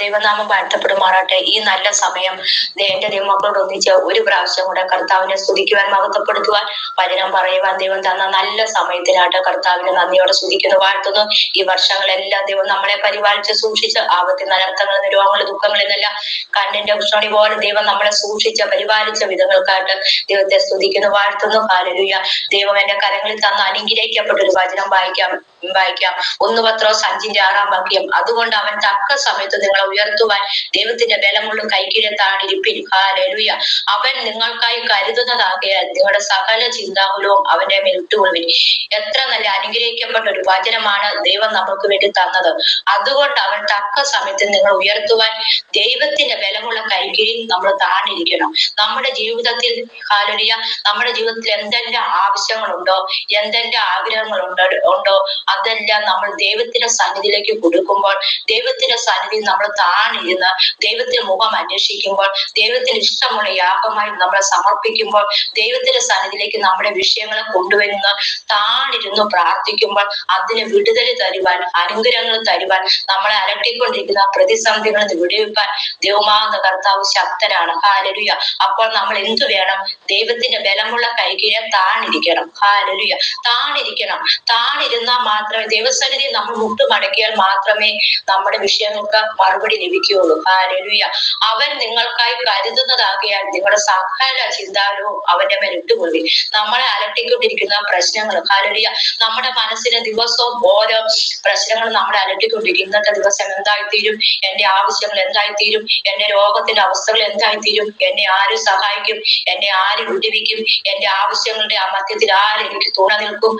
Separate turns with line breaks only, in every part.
ദൈവനാമം വാഴ്ത്തപ്പെടുമാറാട്ടെ ഈ നല്ല സമയം എന്റെ ദൈവമക്കളോട് ഒന്നിച്ച് ഒരു പ്രാവശ്യം കൂടെ കർത്താവിനെ സ്തുതിക്കുവാൻ മഹത്വപ്പെടുത്തുവാൻ വചനം പറയുവാൻ ദൈവം തന്ന നല്ല സമയത്തിനായിട്ട് കർത്താവിനെ നന്ദിയോടെ സ്തുതിക്കുന്നു. വാഴ്ത്തുന്നു. ഈ വർഷങ്ങളെല്ലാം ദൈവം നമ്മളെ പരിപാലിച്ച് സൂക്ഷിച്ച് ആപത്തിൽ അനർത്ഥങ്ങൾ രോഗങ്ങൾ ദുഃഖങ്ങൾ എന്നെല്ലാം കണ്ണിന്റെ ഉഷ്ണി പോലെ ദൈവം നമ്മളെ സൂക്ഷിച്ച പരിപാലിച്ച വിധങ്ങൾക്കായിട്ട് ദൈവത്തെ സ്തുതിക്കുന്നു. വാഴ്ത്തുന്നു. ഹാലലുയ ദൈവം എന്റെ കരങ്ങളിൽ തന്ന അനുഗ്രഹിക്കപ്പെട്ട ഒരു വചനം വായിക്കാം. വായിക്കാം. ഒന്ന് പത്രോസ് അഞ്ചിന്റെ ആറാം വാക്യം. അതുകൊണ്ട് അവൻ തക്ക സമയത്ത് നിങ്ങളെ ഉയർത്തുവാൻ ദൈവത്തിന്റെ ബലമുള്ള കൈക്കീഴത്താണിരിപ്പിൻ ഹാലലുയ അവൻ നിങ്ങൾക്കായി കരുതുന്നതാകയാൽ നിങ്ങളുടെ സകല ചിന്താകുലവും അവന്റെ മേൽ ഇട്ടുകൊള്ളുവിൻ. എത്ര നല്ല അനുഗ്രഹിക്കപ്പെട്ട ഒരു വചനമാണ് ദൈവം നമുക്ക് വേണ്ടി തന്നത്. അതുകൊണ്ട് അവൻ തക്ക സമയത്ത് നിങ്ങൾ ഉയർത്തുവാൻ ദൈവത്തിന്റെ ബലമുള്ള കൈകീഴിൽ നമ്മൾ താണിരിക്കണം. നമ്മുടെ ജീവിതത്തിൽ ഹാലലിയ നമ്മുടെ ജീവിതത്തിൽ എന്തെല്ലാം ആവശ്യങ്ങളുണ്ടോ എന്തെല്ലാം ആഗ്രഹങ്ങളുണ്ടോ ഉണ്ടോ അതെല്ലാം നമ്മൾ ദൈവത്തിന്റെ സന്നിധിയിലേക്ക് കൊടുക്കുമ്പോൾ ദൈവത്തിന്റെ സന്നിധി നമ്മൾ താണിരുന്ന് ദൈവത്തിന്റെ മുഖം അന്വേഷിക്കുമ്പോൾ ദൈവത്തിന് ഇഷ്ടമുള്ള യാഗമായി നമ്മളെ സമർപ്പിക്കുമ്പോൾ ദൈവത്തിന്റെ സന്നിധിയിലേക്ക് നമ്മുടെ വിഷയങ്ങളെ കൊണ്ടുവരുന്ന താണിരുന്ന് പ്രാർത്ഥിക്കുമ്പോൾ അതിന് വിടുതൽ തരുവാൻ അനുഗ്രഹങ്ങൾ തരുവാൻ നമ്മളെ അലട്ടിക്കൊണ്ടിരിക്കുന്ന പ്രതിസന്ധികളിൽ നിന്ന് വിടുവിപ്പാൻ ദൈവമാകുന്ന കർത്താവ് ശക്തനാണ്. ഹാലരുയ അപ്പോൾ നമ്മൾ എന്തു വേണം? ദൈവത്തിന്റെ ബലമുള്ള കൈകീഴ താണിരിക്കണം. ഹാലരുയ താണിരിക്കണം. താണിരുന്നാൽ മാത്രമേ ദൈവസന്നിധി നമ്മൾ മുട്ടുമടക്കിയാൽ മാത്രമേ നമ്മുടെ വിഷയങ്ങൾക്ക് മറുപടി ലഭിക്കുകയുള്ളൂ. ഹാലലുയ അവൻ നിങ്ങൾക്കായി കരുതുന്നതാകിയാൽ നിങ്ങളുടെ സകല ചിന്താലവും അവന്റെ മേൽ ഇട്ടുകൊള്ളി നമ്മളെ അലട്ടിക്കൊണ്ടിരിക്കുന്ന പ്രശ്നങ്ങൾ ഹാലലുയ നമ്മുടെ മനസ്സിന് ദിവസവും ഓരോ പ്രശ്നങ്ങൾ നമ്മളെ അലട്ടിക്കൊണ്ടിരിക്കും. ഇന്നത്തെ ദിവസം എന്തായിത്തീരും? എന്റെ ആവശ്യങ്ങൾ എന്തായിത്തീരും? എന്റെ രോഗത്തിന്റെ അവസ്ഥകൾ എന്തായിത്തീരും? എന്നെ ആര് സഹായിക്കും? എന്നെ ആര് വിടുവിക്കും? എന്റെ ആവശ്യങ്ങളുടെ ആ മധ്യത്തിൽ ആര് തുണ നിൽക്കും?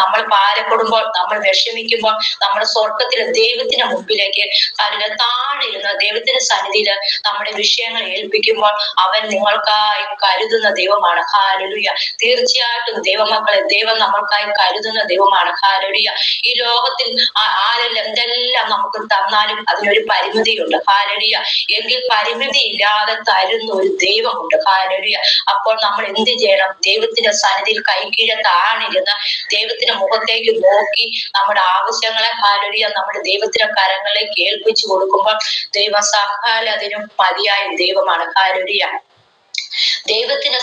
നമ്മൾ പാരപ്പെടുമ്പോൾ നമ്മൾ വിഷമിക്കുമ്പോൾ നമ്മുടെ സ്വർഗത്തിലെ ദൈവത്തിന്റെ മുമ്പിലേക്ക് ഹാലല താണിരുന്ന ദൈവത്തിന്റെ സന്നിധിയിൽ നമ്മുടെ വിഷയങ്ങൾ ഏൽപ്പിക്കുമ്പോൾ അവൻ നിങ്ങൾക്കായി കരുതുന്ന ദൈവമാണ്. ഹാലലുയ തീർച്ചയായിട്ടും ദൈവമക്കളെ ദൈവം നമ്മൾക്കായി കരുതുന്ന ദൈവമാണ്. ഹാലലുയ ഈ ലോകത്തിൽ ആരെല്ലാം എന്തെല്ലാം നമുക്ക് തന്നാലും അതിനൊരു പരിമിതിയുണ്ട്. ഹാലലുയ എങ്കിൽ പരിമിതി ഇല്ലാതെ തരുന്ന ഒരു ദൈവമുണ്ട്. ഹാലലുയ അപ്പോൾ നമ്മൾ എന്ത് ചെയ്യണം? ദൈവത്തിന്റെ സന്നിധിയിൽ കൈകീഴ താണിരുന്ന് ദൈവത്തിന്റെ മുഖത്തേക്ക് നോക്കി നമ്മുടെ ആവശ്യങ്ങളെ ഹാലലുയ നമ്മുടെ ദൈവത്തിന്റെ കരങ്ങളിലേക്ക് ഏൽപ്പിച്ചു കൊടുക്കുമ്പോൾ ദൈവ സഹാൽ അതിനും മതിയായ ദൈവമാണ്. ഹാലലുയ ദൈവത്തിന്റെ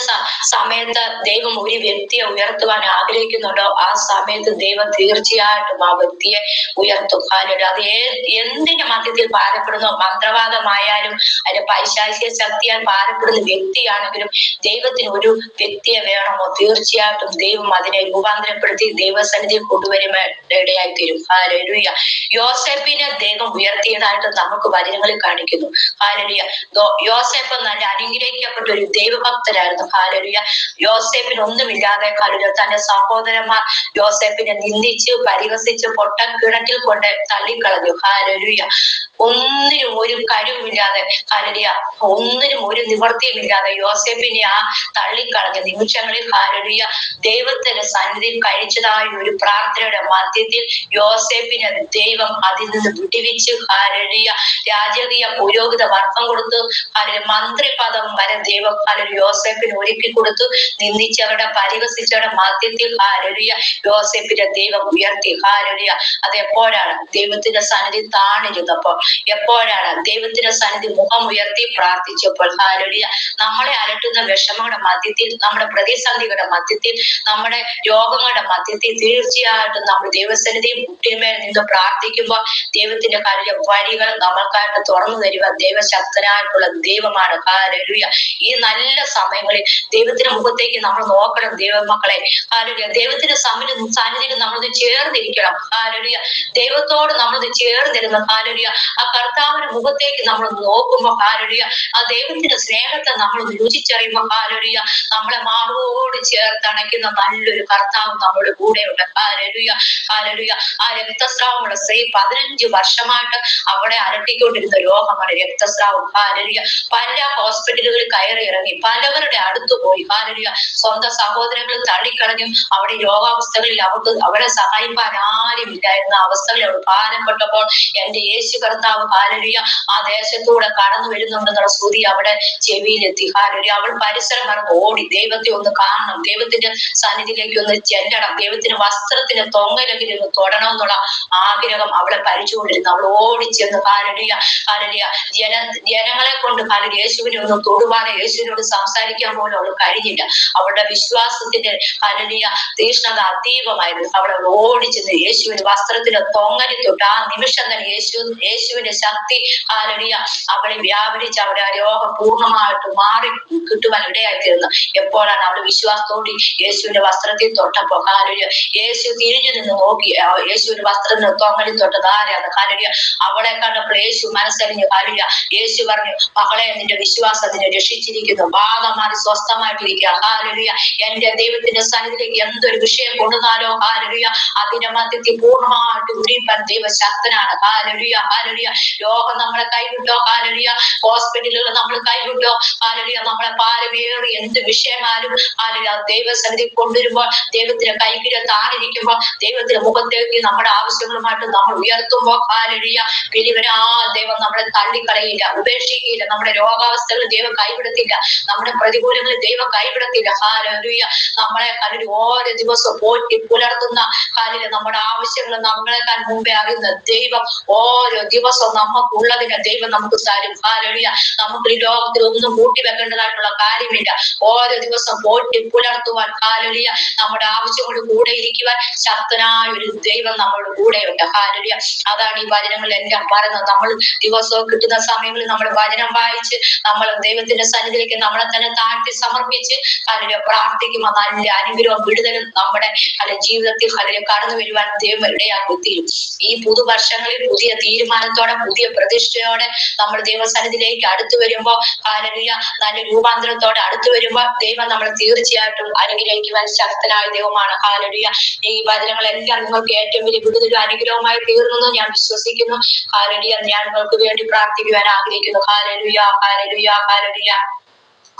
സമയത്ത് ദൈവം ഒരു വ്യക്തിയെ ഉയർത്തുവാൻ ആഗ്രഹിക്കുന്നുണ്ടോ? ആ സമയത്ത് ദൈവം തീർച്ചയായിട്ടും ആ വ്യക്തിയെ ഉയർത്തും. ഹാലൊരു അത് എന്തിന്റെ മധ്യത്തിൽ പാരപ്പെടുന്നോ? മന്ത്രവാദമായാലും അതിന്റെ പൈശാചിക ശക്തിയാൽ പാരപ്പെടുന്ന വ്യക്തിയാണെങ്കിലും ദൈവത്തിന് ഒരു വ്യക്തിയെ വേണമോ? തീർച്ചയായിട്ടും ദൈവം അതിനെ രൂപാന്തരപ്പെടുത്തി ദൈവസന്നിധിയിൽ കൊണ്ടുവരുമ്പോൾ ഇടയായി തീരും ഹാലലുയ യോസെഫിനെ ദൈവം ഉയർത്തിയതായിട്ട് നമുക്ക് വചനങ്ങളിൽ കാണിക്കുന്നു. ഹാലലുയ യോസെഫ് നല്ല അനുഗ്രഹിക്കപ്പെട്ട ഒരു ദൈവഭക്തരായിരുന്നു. ഹാലലുയ യോസെഫിന് ഒന്നുമില്ലാതെ ഹാലലുയ തന്റെ സഹോദരന്മാർ യോസെഫിനെ നിന്ദിച്ചു പരിഹസിച്ചു പൊട്ടക്കിണറ്റിൽ കൊണ്ട് തള്ളിക്കളഞ്ഞു. ഹാലലുയ ഒന്നിനും ഒരു കരുവില്ലാതെ ഹാലലിയ ഒന്നിനും ഒരു നിവർത്തിയുമില്ലാതെ യോസെഫിനെ ആ തള്ളിക്കളഞ്ഞ നിമിഷങ്ങളിൽ ഹാലലിയ ദൈവത്തിന്റെ സന്നിധിയിൽ കഴിച്ചതായ ഒരു പ്രാർത്ഥനയുടെ മധ്യത്തിൽ യോസെഫിനെ ദൈവം അതിൽ നിന്ന് വിടിവിച്ച് ഹാലലിയ രാജകീയ പുരോഹിത വർക്കം കൊടുത്തു ഹാലലി മന്ത്രി പദം വരെ ദൈവം ഹാലലി യോസെഫിന് ഒരുക്കി കൊടുത്തു നിന്ദിച്ചവരുടെ പരിഹസിച്ചവരുടെ മധ്യത്തിൽ ഹാലലിയ യോസെഫിനെ ദൈവം ഉയർത്തി ഹാലലിയ അതെപ്പോഴാണ് ദൈവത്തിന്റെ സന്നിധി താണിരുന്നപ്പോൾ എപ്പോഴാണ് ദൈവത്തിന്റെ സന്നിധി മുഖം ഉയർത്തി പ്രാർത്ഥിച്ചപ്പോൾ ഹാലലിയ നമ്മളെ അലട്ടുന്ന വിഷമങ്ങളുടെ മധ്യത്തിൽ നമ്മുടെ പ്രതിസന്ധികളുടെ മധ്യത്തിൽ നമ്മുടെ രോഗങ്ങളുടെ മധ്യത്തിൽ തീർച്ചയായിട്ടും നമ്മൾ ദൈവസന്നിധി മുട്ടിന്മേൽ നിന്ന് പ്രാർത്ഥിക്കുമ്പോൾ ദൈവത്തിന്റെ കാര്യ വഴികൾ നമ്മൾക്കായിട്ട് തുറന്നു തരിക ദൈവശക്തനായിട്ടുള്ള ദൈവമാണ്. ഹാലലുയ ഈ നല്ല സമയങ്ങളിൽ ദൈവത്തിന്റെ മുഖത്തേക്ക് നമ്മൾ നോക്കണം ദൈവമക്കളെ. ഹാലലുയ ദൈവത്തിന്റെ സമയ സാന്നിധ്യം നമ്മളത് ചേർന്നിരിക്കണം. ഹാലലുയ ദൈവത്തോട് നമ്മളത് ചേർന്നിരുന്ന ഹാലലുയ ആ കർത്താവിന്റെ മുഖത്തേക്ക് നമ്മൾ നോക്കുമ്പോൾ ഹാലലുയ ആ ദൈവത്തിന്റെ സ്നേഹത്തെ നമ്മൾ രുചിച്ചറിയുമ്പോൾ ഹാലലുയ നമ്മളെ മാറോട് ചേർത്തണയ്ക്കുന്ന നല്ലൊരു കർത്താവ് നമ്മുടെ കൂടെയുണ്ട്. ഹാലലുയ ഹാലലുയ. ആ രക്തസ്രാവമുള്ള സ്ത്രീ പതിനഞ്ച് വർഷമായിട്ട് അവിടെ അരട്ടിക്കൊണ്ടിരുന്ന രോഗമാണ് രക്തസ്രാവം. ഹാലലുയ. പല ഹോസ്പിറ്റലുകളിൽ കയറി ഇറങ്ങി പലവരുടെ അടുത്ത് പോയി. ഹാലലുയ. സ്വന്തം സഹോദരങ്ങൾ തള്ളിക്കളഞ്ഞു അവിടെ രോഗാവസ്ഥകളിൽ അവർക്ക് അവരെ സഹായിക്കാൻ ആരും ഇല്ലായിരുന്ന അവസ്ഥകളിൽ അവർ ഭാരപ്പെട്ടപ്പോൾ എന്റെ യേശു കർത്താവ് കർത്താവ് ഹാലരിയ ആ ദേശത്തൂടെ കടന്നു വരുന്നുണ്ടെന്നുള്ള സ്തുതി അവിടെ ചെവിയിലെത്തി. ഹാലരിയ അവൾ പരിസരം മറന്ന് ഓടി. ദൈവത്തെ ഒന്ന് കാണണം. ദൈവത്തിന്റെ സന്നിധിയിലേക്ക് ഒന്ന് ചെല്ലണം. ദൈവത്തിന്റെ വസ്ത്രത്തിന്റെ തൊങ്ങലെങ്കിലും ഒന്ന് തൊടണം എന്നുള്ള ആഗ്രഹം അവളെ ഭരിച്ചുകൊണ്ടിരുന്നു അവൾ ഓടിച്ചെന്ന് ഹാലരിയ ഹാലരിയ ജന ജനങ്ങളെ കൊണ്ട് ഹാലരി യേശുവിനെ ഒന്ന് തൊടുവാനോ യേശുവിനോട് സംസാരിക്കാൻ പോലും അവൾ കഴിഞ്ഞില്ല. അവളുടെ വിശ്വാസത്തിന്റെ ഹാലരിയ തീഷ്ണത അതീവമായിരുന്നു. അവൾ ഓടിച്ചെന്ന് യേശുവിന് വസ്ത്രത്തിന്റെ തൊങ്ങലി തൊട്ട് ആ നിമിഷം തന്നെ യേശു യേശു യേശുവിന്റെ ശക്തി ആലിയ അവളെ വ്യാപരിച്ച് അവരെ ആ രോഗം പൂർണമായിട്ട് മാറി കിട്ടുവാൻ ഇടയായിത്തീരുന്നു എപ്പോഴാണ് അവൾ വിശ്വാസത്തോടെ യേശുവിന്റെ വസ്ത്രത്തിൽ തൊട്ടപ്പോ ഹാലരിയ യേശു തിരിഞ്ഞു നിന്ന് നോക്കി. യേശുവിന്റെ വസ്ത്രത്തിന് തൊങ്ങലിൽ തൊട്ടത് ആരാണ്? ഹാലരിയ അവളെ കണ്ടപ്പോൾ യേശു മനസ്സറിഞ്ഞു ഹാലരിയ യേശു പറഞ്ഞു മകളെ നിന്റെ വിശ്വാസം അതിനെ രക്ഷിച്ചിരിക്കുന്നു. ബാധ മാറി സ്വസ്ഥമായിട്ടിരിക്കുക. ഹാലരിയ എന്റെ ദൈവത്തിന്റെ സന്നിധിയിലേക്ക് എന്തൊരു വിഷയം കൊണ്ടുവന്നാലോ? ഹാലരിയ അതിന്റെ മധ്യത്തിൽ പൂർണമായിട്ട് ഉരിപ്പാൻ ദൈവശക്തനാണ്. ഹാലരിയ രോഗം നമ്മളെ കൈവിട്ടോ ഹാലലിയ ഹോസ്പിറ്റലുകൾ നമ്മൾ കൈവിട്ടോ ഹാലലിയ നമ്മളെ പാരവേറി എന്ത് വിഷയമായാലും ഹാലലിയ ദൈവസന്നിധി കൊണ്ടുവരുമ്പോൾ ദൈവത്തിന്റെ കൈകിര താണിരിക്കുമ്പോൾ ദൈവത്തിന്റെ മുഖത്തേക്ക് നമ്മുടെ ആവശ്യങ്ങളുമായിട്ട് നമ്മൾ ഉയർത്തുമ്പോൾ ഹാലലിയ വലിയവനാ ദൈവം നമ്മളെ തള്ളിക്കളയില്ല ഉപേക്ഷിക്കുകയില്ല നമ്മുടെ രോഗാവസ്ഥകൾ ദൈവം കൈവിടത്തില്ല നമ്മുടെ പ്രതികൂലങ്ങൾ ദൈവം കൈവിടത്തില്ല ഹാലലിയ നമ്മളെ ഹാലരി ഓരോ ദിവസവും പോറ്റി പുലർത്തുന്ന കാലിൽ നമ്മുടെ ആവശ്യങ്ങൾ നമ്മളെക്കാൾ മുമ്പേ അറിയുന്ന ദൈവം ഓരോ ദിവസവും നമുക്കുള്ളതിന് ദൈവം നമുക്ക് തരും. ആരോഗ്യ നമുക്ക് ഈ ലോകത്തിൽ ഒന്നും കൂട്ടി വെക്കേണ്ടതായിട്ടുള്ള കാര്യമില്ല. ഓരോ ദിവസം പോറ്റി പുലർത്തുവാൻ ഹാലരിയ നമ്മുടെ ആവശ്യങ്ങളോട് കൂടെ ഇരിക്കുവാൻ ശക്തനായ ഒരു ദൈവം നമ്മുടെ കൂടെയുണ്ട്. ഹാലരിയ അതാണ് ഈ വചനങ്ങളെല്ലാം പറയുന്നത്. നമ്മൾ ദിവസവും കിട്ടുന്ന സമയങ്ങളിൽ നമ്മൾ വചനം വായിച്ച് നമ്മൾ ദൈവത്തിന്റെ സന്നിധിയിലേക്ക് നമ്മളെ തന്നെ താഴ്ത്തി സമർപ്പിച്ച് ഹാലരിയ പ്രാർത്ഥിക്കുമ്പോൾ നല്ല അനുഗ്രഹം വിടുതലും നമ്മുടെ അല്ല ജീവിതത്തിൽ ഹാലരിയ കടന്നു വരുവാൻ ദൈവം ഇടയാക്കി തീരും ഈ പുതുവർഷങ്ങളിൽ പുതിയ തീരുമാനത്തോടെ പുതിയ പ്രതിഷ്ഠയോടെ നമ്മൾ ദൈവസന്നിധിയിലേക്ക് അടുത്തു വരുമ്പോൾ ഹാലരിയ നല്ല രൂപാന്തരത്തോടെ അടുത്തു വരുമ്പോൾ ദൈവം നമ്മൾ തീർച്ചയായിട്ടും അനുഗ്രഹിക്കുവാൻ ശക്തനായ ദൈവമാണ്. ഹാലരിയ ഈ വചനങ്ങളെല്ലാം നിങ്ങൾക്ക് ഏറ്റവും വലിയ വിടുതലും അനുഗ്രഹമായി തീർന്നു ഞാൻ വിശ്വസിക്കുന്നു. ഹാലരിയ ഞാൻ നിങ്ങൾക്ക് വേണ്ടി പ്രാർത്ഥിക്കുവാൻ ആഗ്രഹിക്കുന്നു. ഹാലരിയ ഹാലരിയ ഹാലരിയ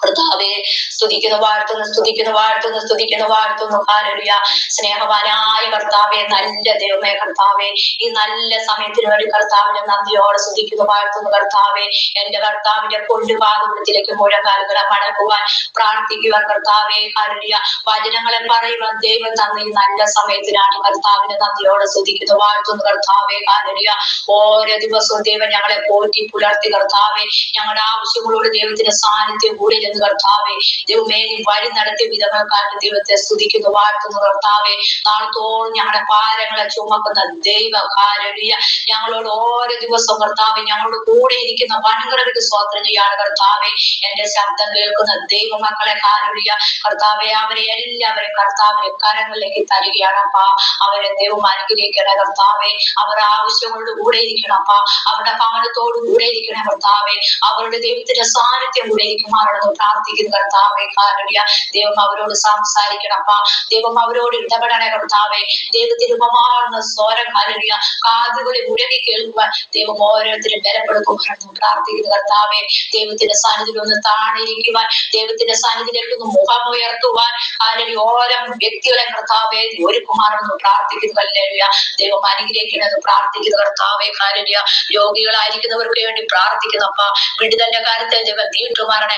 കർത്താവെ സ്തുതിക്കുന്നു വാഴ്ത്തുന്നു സ്തുതിക്കുന്നു വാഴ്ത്തുന്നു സ്തുതിക്കുന്നു വാഴ്ത്തുന്നു. ഹാലരിയ സ്നേഹവാനായ കർത്താവെ നല്ല ദൈവമേ കർത്താവെ. ഈ നല്ല സമയത്തിന് വേണ്ടി കർത്താവിനെ നന്ദിയോടെ സ്തുതിക്കുന്നു വാഴ്ത്തുന്നു കർത്താവെ. എന്റെ കർത്താവിന്റെ കൊണ്ടുപാതത്തിലേക്ക് മുഴക്കാലുകളെ മടക്കുവാൻ പ്രാർത്ഥിക്കുവാൻ കർത്താവെ. ഹാലരിയ വചനങ്ങളെ പറയുവാൻ ദൈവം തന്ന ഈ നല്ല സമയത്തിനാണ് കർത്താവിനെ നന്ദിയോടെ സ്തുതിക്കുന്നു വാഴ്ത്തുന്നു കർത്താവെ. ഹാലരിയ ഓരോ ദിവസവും ദൈവം ഞങ്ങളെ പോറ്റി പുലർത്തി കർത്താവെ. ഞങ്ങളുടെ ആവശ്യങ്ങളോട് ദൈവത്തിന്റെ സാന്നിധ്യം കൂടി എന്ന് കർത്താവെ ദൈവമേ വഴി നടത്തിയ വിധങ്ങൾക്കായിട്ട് ദൈവത്തെ സ്തുതിക്കുന്നു വാഴ്ത്തുന്നു കർത്താവെ. നാളത്തോളം ഞങ്ങളുടെ ഭാരങ്ങളെ ചുമക്കുന്ന ദൈവ. കാരണിയ ഞങ്ങളോട് ഓരോ ദിവസവും കർത്താവെ ഞങ്ങളോട് കൂടെ ഇരിക്കുന്ന വൻകരവിക്ക് സ്വാത്രം ചെയ്യാണ് കർത്താവെ. എന്റെ ശബ്ദം കേൾക്കുന്ന ദൈവമക്കളെ കാരണിയ കർത്താവെ അവരെ എല്ലാവരെയും കർത്താവിന്റെ കരങ്ങളിലേക്ക് തരികയാണ് അപ്പ. അവരെ ദൈവം അനുഗ്രഹിക്കണേ കർത്താവെ. അവർ ആവശ്യങ്ങളോട് കൂടെ ഇരിക്കണം അപ്പ. അവരുടെ ഭവനത്തോട് കൂടെ ഇരിക്കണം കർത്താവെ. അവരുടെ ദൈവത്തിന്റെ സാന്നിധ്യം കൂടെ ഇരിക്കുമാറാണെന്ന് പ്രാർത്ഥിക്കുന്നു കർത്താവേ ഹാലുയ ദൈവം അവരോട് സംസാരിക്കണം. അപ്പ ദൈവം അവരോട് ഇടപെടണേ കർത്താവേ. ദൈവത്തിന് ഉപമാറുന്ന സ്വരം ഹാലുയ കാതുകളിൽ മുഴങ്ങി കേൾക്കുവാൻ ദൈവം ഓരോരുത്തരും ബലപ്പെടുത്തും. പ്രാർത്ഥിക്കുന്നു കർത്താവേ. ദൈവത്തിന്റെ സാന്നിധ്യം ഒന്ന് താണിരിക്കുവാൻ ദൈവത്തിന്റെ സാന്നിധ്യത്തിലേക്ക് ഒന്ന് മുഖം ഉയർത്തുവാൻ അല്ലെങ്കിൽ ഓരോ വ്യക്തികളെ കർത്താവേ ഒരുക്കുമാറെന്ന് പ്രാർത്ഥിക്കുന്നു കല്ലേലിയ ദൈവം അനുഗ്രഹിക്കണമെന്ന് പ്രാർത്ഥിക്കുന്നു കർത്താവേ കാരുണ്യ രോഗികളായിരിക്കുന്നവർക്ക് വേണ്ടി പ്രാർത്ഥിക്കുന്നപ്പ വിടുതന്റെ കാര്യത്തെ ദൈവം നീട്ടുമാറണേ.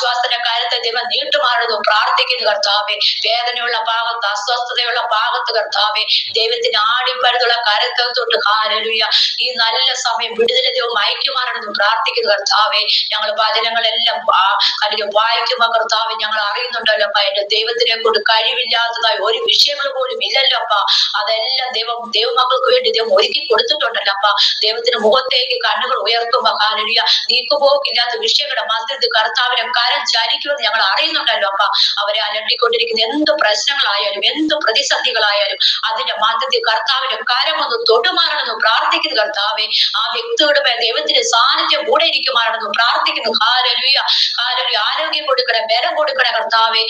ആശ്വാസത്തിന്റെ കാര്യത്തെ ദൈവം നീട്ടുമാറുന്നു പ്രാർത്ഥിക്കുന്നു കർത്താവെ. വേദനയുള്ള ഭാഗത്ത് അസ്വസ്ഥതയുള്ള ഭാഗത്ത് കർത്താവെ ദൈവത്തിന് ആടിപ്പഴുതുള്ള കരത്തെ തൊട്ട് ഹാരലുയ ഈ നല്ല സമയം വിടുതല ദൈവം അയക്കുമാറാണെന്ന് പ്രാർത്ഥിക്കുന്നു കർത്താവെ. ഞങ്ങൾ വചനങ്ങളെല്ലാം വായിക്കുമ്പോ കർത്താവെ ഞങ്ങൾ അറിയുന്നുണ്ടല്ലോ അപ്പ എന്റെ ദൈവത്തിനെ കൊണ്ട് കഴിവില്ലാത്തതായി ഒരു വിഷയങ്ങൾ പോലും ഇല്ലല്ലോ അപ്പ. അതെല്ലാം ദൈവം ദൈവമക്കൾക്ക് വേണ്ടി ദൈവം ഒരുക്കി കൊടുത്തിട്ടുണ്ടല്ലോ അപ്പ. ദൈവത്തിന് മുഖത്തേക്ക് കണ്ണുകൾ ഉയർത്തുമ്പോ ഹാലലിയ. നീക്കുപോക്കില്ലാത്ത വിഷയങ്ങളുടെ മധ്യത്തിൽ കർത്താവിനെ കരം ചലിക്കുമെന്ന് ഞങ്ങൾ അറിയുന്നുണ്ടല്ലോ അപ്പ. അവരെ അലട്ടിക്കൊണ്ടിരിക്കുന്ന എന്ത് പ്രശ്നങ്ങളായാലും എന്ത് പ്രതിസന്ധികളായാലും അതിന്റെ മധ്യത്തിൽ കർത്താവിന്റെ കരം ഒന്ന് തൊട്ടുമാറണമെന്ന് പ്രാർത്ഥിക്കുന്ന കർത്താവെ. ആ വ്യക്തിയുടെ ദൈവത്തിന്റെ സാന്നിധ്യം കൂടെ ഇരിക്കുമാണെന്ന് പ്രാർത്ഥിക്കുന്നു. ഹാരലുയ ഹാലലു ആരോഗ്യം കൊടുക്കണേ ബലം കൊടുക്കണേ കർത്താവെ.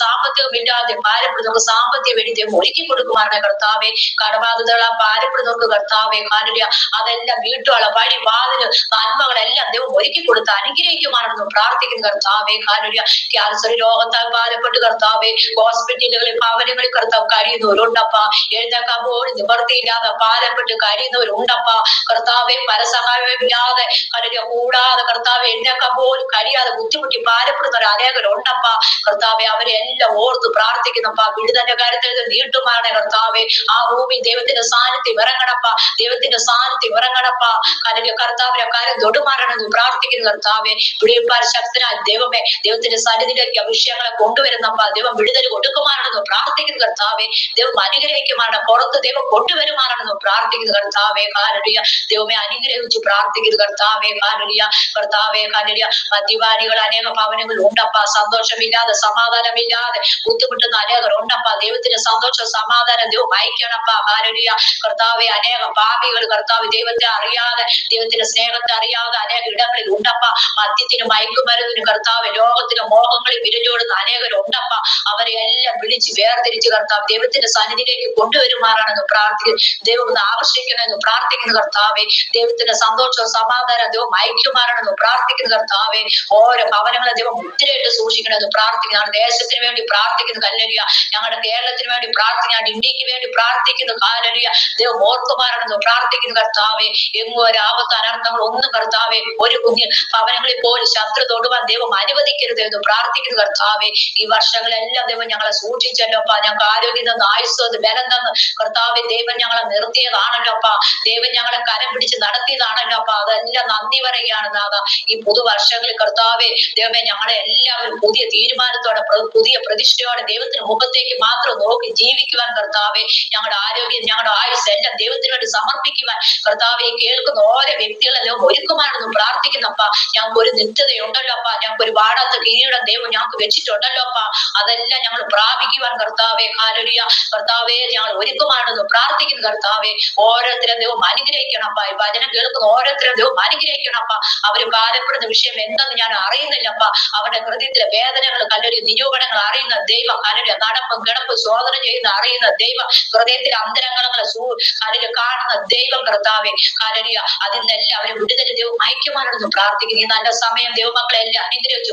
സാമ്പത്തികം ഇല്ലാതെ ഭാരപ്പെടുന്നവർക്ക് സാമ്പത്തിക വേണ്ടി ദൈവം ഒരുക്കി കൊടുക്കുമാറാണ് കർത്താവെ. കടബാധിതകളാ ഭാരപ്പെടുന്നവർക്ക് കർത്താവേ കാലിന്റെ അതെല്ലാം വീട്ടുകള വഴി വാതിൽ നന്മകളെല്ലാം ദൈവം ഒരുക്കി കൊടുത്ത് അനുഗ്രഹിക്കുമാണെന്ന് പ്രാർത്ഥിക്കുന്നു കർത്താവെ ഹാലലുയ ക്യാൻസർ രോഗത്താൽ ഭാരപ്പെട്ട് കർത്താവെ. ഹോസ്പിറ്റലുകളിൽ ഭവനങ്ങളിൽ കർത്താവ് കഴിയുന്നവരുണ്ടപ്പ. എഴുന്നേക്കാൻ പോലും നിവർത്തിയില്ലാതെ ഭാരപ്പെട്ട് കഴിയുന്നവരുണ്ടപ്പ. കർത്താവെ പരസഹായമില്ലാതെ കരുതിയ കൂടാതെ കർത്താവെ എഴുന്നേക്കാൻ പോലും കഴിയാതെ ബുദ്ധിമുട്ടി ഭാരപ്പെടുന്നവർ അനേകരുണ്ടപ്പ കർത്താവെ അവരെ എല്ലാം ഓർത്ത് പ്രാർത്ഥിക്കുന്നപ്പ. വിടുതന്റെ കാര്യത്തിൽ നീട്ടുമാറണേ കർത്താവെ. ആ ഭൂമി ദൈവത്തിന്റെ സാന്നിധ്യം ഇറങ്ങണപ്പ. ദൈവത്തിന്റെ സാന്നിധ്യം ഇറങ്ങണപ്പ. അല്ലെങ്കിൽ കർത്താവിനെ കാര്യം തൊടുമാറണമെന്ന് പ്രാർത്ഥിക്കുന്നു കർത്താവെ. വിടിയപ്പാർ ശക്തനായ ദൈവമേ ദൈവത്തിന്റെ സന്നിധിയിലേക്ക് അഭിഷേകങ്ങളെ കൊണ്ടുവരുന്നപ്പ. ദൈവം വിടുതൽ കൊടുക്കുമാറണമെന്ന് പ്രാർത്ഥിക്കുന്നു കർത്താവെ. ദൈവം അനുഗ്രഹിക്കുമാണ് പുറത്ത് ദൈവം കൊണ്ടുവരുമാറണമെന്ന് പ്രാർത്ഥിക്കുന്നു കർത്താവെ. കാലടിയ ദൈവമെ അനുഗ്രഹിച്ചു പ്രാർത്ഥിക്കുന്നു കർത്താവെ. കാലടിയ കർത്താവെ കാലടിയ മദ്യപാനികൾ അനേക ഭവനങ്ങൾ ഉണ്ടപ്പ. സന്തോഷമില്ലാതെ സമാധാനമില്ലാതെ ബുദ്ധിമുട്ടുന്ന അനേകർ ഉണ്ടപ്പ. ദൈവത്തിന്റെ സന്തോഷം സമാധാനം ദൈവം അയക്കണപ്പ. കാലടിയ കർത്താവെ അനേക പാപികൾ കർത്താവ് ദൈവത്തെ അറിയാതെ ദൈവത്തിന്റെ സ്നേഹത്തെ അറിയാതെ അനേക ഇടങ്ങളിൽ ഉണ്ടപ്പ. മദ്യത്തിനും മയക്കുമരുന്നിനും കർത്താവ് ലോകത്തിന് മോഹങ്ങളിൽ വിരലോടുന്ന അനേകരുണ്ടപ്പ അവരെ എല്ലാം വിളിച്ച് വേർതിരിച്ച് കർത്താവ് ദൈവത്തിന്റെ സന്നിധിയിലേക്ക് കൊണ്ടുവരുമാറാണെന്ന് പ്രാർത്ഥിക്കുന്നു ദൈവം ഒന്ന് ആകർഷിക്കണമെന്ന് പ്രാർത്ഥിക്കുന്ന കർത്താവെ. ദൈവത്തിന്റെ സന്തോഷവും സമാധാനം ദൈവം അയക്കുമാറാണെന്ന് പ്രാർത്ഥിക്കുന്ന കർത്താവെ. ഓരോ ഭവനങ്ങളെ ദൈവം മുദ്രയിട്ട് സൂക്ഷിക്കണമെന്ന് പ്രാർത്ഥിക്കുന്നു. ദേശത്തിന് വേണ്ടി പ്രാർത്ഥിക്കുന്നു. കല്ലരിയ ഞങ്ങളുടെ കേരളത്തിന് വേണ്ടി പ്രാർത്ഥിക്കുന്നു. ഇന്ത്യയ്ക്ക് വേണ്ടി പ്രാർത്ഥിക്കുന്നു. കാലരിയ ദൈവം ഓർക്കുമാറണമെന്ന് പ്രാർത്ഥിക്കുന്നു കർത്താവെ. എങ്ങും ഒരു ആപത്ത് അനർത്ഥങ്ങൾ ഒന്നും കർത്താവെ. ഒരു കുഞ്ഞ് ഭവനങ്ങളിൽ പോലും ശത്രു തൊടുവാൻ ദൈവം അനുവദിക്കരുത് എന്ന് പ്രാർത്ഥിക്കുന്നു കർത്താവെ ഈ വർഷങ്ങളെല്ലാം ദൈവം ഞങ്ങളെ സൂക്ഷിച്ചല്ലോപ്പ ഞങ്ങൾക്ക് ആരോഗ്യം തന്ന് ആയുസ് തന്ന് ബലം തന്ന്. കർത്താവെ ദൈവം ഞങ്ങളെ നിർത്തിയതാണല്ലോപ്പ ദൈവം ഞങ്ങളെ കരം പിടിച്ച് നടത്തിയതാണല്ലോ അപ്പൊ. അതെല്ലാം നന്ദി പറയുകയാണ് നാഥ. ഈ പുതുവർഷങ്ങളിൽ കർത്താവെ ദൈവമേ ഞങ്ങളെ എല്ലാവരും പുതിയ തീരുമാനത്തോടെ പുതിയ പ്രതിഷ്ഠയോടെ ദൈവത്തിന് മുഖത്തേക്ക് മാത്രം നോക്കി ജീവിക്കുവാൻ കർത്താവെ. ഞങ്ങളുടെ ആരോഗ്യം ഞങ്ങളുടെ ആയുസ് എല്ലാം ദൈവത്തിന് വേണ്ടി സമർപ്പിക്കുവാൻ കർത്താവെ കേൾക്കുന്ന ഓരോ വ്യക്തികളെല്ലാം ഒരുക്കുമാണെന്ന് പ്രാർത്ഥിക്കുന്നപ്പ ഞങ്ങൾക്ക് ഒരു നിത്യതയുണ്ടല്ലോ അപ്പ. ഞങ്ങൾക്ക് ഒരു വാടാത്ത കിരീടം ദൈവം ഞങ്ങൾക്ക് വെച്ചിട്ടുണ്ടല്ലോ അപ്പ അതെല്ലാം ഞങ്ങൾ പ്രാപിക്കുവാൻ കർത്താവെ ഹാലുരിയ കർത്താവെ ഞങ്ങൾ ഒരുക്കുമാണെന്ന് പ്രാർത്ഥിക്കുന്നു കർത്താവെ. ഓരോരുത്തരും ദൈവം അനുഗ്രഹിക്കണപ്പാ. ഈ വചനം കേൾക്കുന്ന ഓരോരുത്തരും ദൈവം അനുഗ്രഹിക്കണപ്പ. അവർ ഭാരപ്പെടുന്ന വിഷയം എന്തെന്ന് ഞാൻ അറിയുന്നില്ലപ്പ. അവരുടെ ഹൃദയത്തിലെ വേദനകൾ കല്ലൊരു നിരൂപണങ്ങൾ അറിയുന്ന ദൈവം കല്ലൊരു നടപ്പ് കിടപ്പും ശോധന ചെയ്യുന്ന അറിയുന്ന ദൈവം ഹൃദയത്തിലെ അന്തരങ്ങളെ സൂ കലര് കാണുന്ന ദൈവം കർത്താവെ. കലരിയ അതിൽ നിന്നെല്ലാം അവർ വിടുതൽ ദൈവം ഐക്യമാണെന്ന് പ്രാർത്ഥിക്കുന്നു. ഈ നല്ല സമയം ദൈവമക്കളെ എല്ലാം അനുഗ്രഹിച്ച്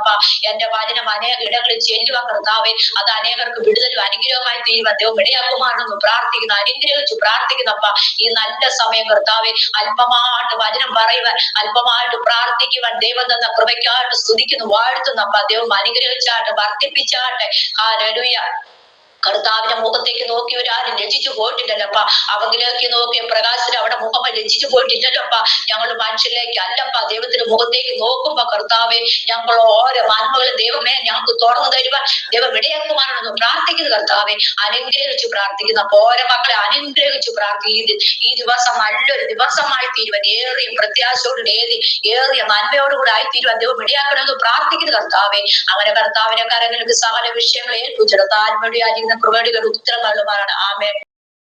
പ്രാർത്ഥിക്കുന്നപ്പ എന്റെ വചനം അനേക ഇടങ്ങളിൽ ചെല്ലുവാൻ കർത്താവെ അത് അനേകർക്ക് വിടുതലും അനുഗ്രഹമായി തീരുവാൻ ദൈവം ഇടയാക്കുമാണെന്ന് പ്രാർത്ഥിക്കുന്നു അനുഗ്രഹിച്ചു പ്രാർത്ഥിക്കുന്നപ്പ ഈ നല്ല സമയം കർത്താവെ അല്പമായിട്ട് വചനം പറയുവാൻ അല്പമായിട്ട് പ്രാർത്ഥിക്കുവാൻ ദൈവം തന്ന കൃപയ്ക്കായിട്ട് സ്തുതിക്കുന്നു വാഴ്ത്തുന്നപ്പ ദൈവം അനുഗ്രഹിച്ചാട്ടെ വർദ്ധിപ്പിച്ചാട്ടെ. ആ കർത്താവിന്റെ മുഖത്തേക്ക് നോക്കി ഒരാരും രചിച്ചു പോയിട്ടില്ലല്ലപ്പ. അവങ്കിലേക്ക് നോക്കി പ്രകാശത്തിന് അവിടെ മുഖം രചിച്ചു പോയിട്ടില്ലല്ലപ്പ. ഞങ്ങൾ മനുഷ്യരിലേക്ക് അല്ലപ്പ. ദൈവത്തിന്റെ മുഖത്തേക്ക് നോക്കുമ്പോ കർത്താവെ ഞങ്ങൾ ഓരോ നന്മകളും ദൈവമേ ഞങ്ങൾക്ക് തുറന്നു തരുവാൻ ദൈവം ഇടയാക്കുവാനാണ് പ്രാർത്ഥിക്കുന്നു കർത്താവെ. അനുഗ്രഹിച്ചു പ്രാർത്ഥിക്കുന്നു. അപ്പൊ ഓരോ മക്കളെ അനുഗ്രഹിച്ചു പ്രാർത്ഥിക്കുന്നു. ഈ ദിവസം നല്ലൊരു ദിവസമായി തീരുവാൻ ഏറിയ പ്രത്യാശയോടുകൂടി ഏറി ഏറിയ നന്മയോടുകൂടി ആയി തീരുവാൻ ദൈവം ഇടയാക്കണമെന്ന് പ്രാർത്ഥിക്കുന്നു കർത്താവെ. അങ്ങനെ കർത്താവിനെ കരങ്ങൾക്ക് സകല വിഷയങ്ങൾ ഏൽപ്പിച്ചിട. താഴ്മയുടെ ആയിരിക്കുന്ന കൃപയുടെ ഉത്തരം നൽകുമാറാണ് ആമേ